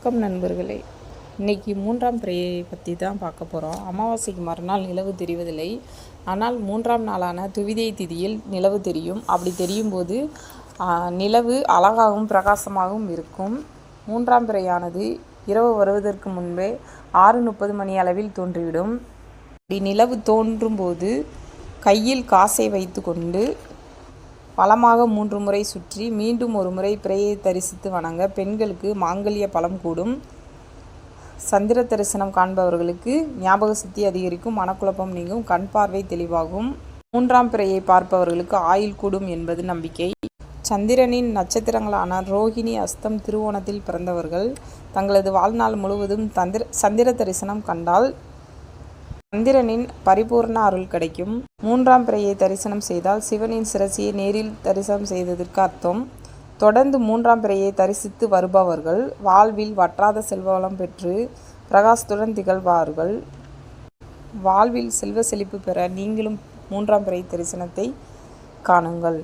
வணக்கம் நண்பர்களே. இன்றைக்கி மூன்றாம் பிறையை பற்றி தான் பார்க்க போகிறோம் அமாவாசைக்கு மறுநாள் நிலவு தெரிவதில்லை. ஆனால் மூன்றாம் நாளான துவிதை திதியில் நிலவு தெரியும். அப்படி தெரியும் போது நிலவு அழகாகவும் பிரகாசமாகவும் இருக்கும். மூன்றாம் பிறையானது இரவு வருவதற்கு முன்பே ஆறு முப்பது மணி அளவில் தோன்றிவிடும். அப்படி நிலவு தோன்றும் போது கையில் காசை வைத்துக்கொண்டு பலமாக மூன்று முறை சுற்றி மீண்டும் ஒரு முறை பிறையை தரிசித்து வணங்க பெண்களுக்கு மாங்கல்ய பலம் கூடும். சந்திர தரிசனம் காண்பவர்களுக்கு ஞாபக சக்தி அதிகரிக்கும் மனக்குழப்பம் நீங்கும் கண் பார்வை தெளிவாகும். மூன்றாம் பிறையை பார்ப்பவர்களுக்கு ஆயுள் கூடும் என்பது நம்பிக்கை. சந்திரனின் நட்சத்திரங்களான ரோஹிணி அஸ்தம் திருவோணத்தில் பிறந்தவர்கள் தங்களது வாழ்நாள் முழுவதும் தந்திர சந்திர தரிசனம் கண்டால் சந்திரனின் பரிபூர்ண அருள் கிடைக்கும். மூன்றாம் பிறையை தரிசனம் செய்தால் சிவனின் சிரசியை நேரில் தரிசனம் செய்ததற்கு அர்த்தம். தொடர்ந்து மூன்றாம் பிறையை தரிசித்து வருபவர்கள் வாழ்வில் வற்றாத செல்வவளம் பெற்று பிரகாசத்துடன் திகழ்வார்கள். வாழ்வில் செல்வ செழிப்பு பெற நீங்களும் மூன்றாம் பிறை தரிசனத்தை காணுங்கள்.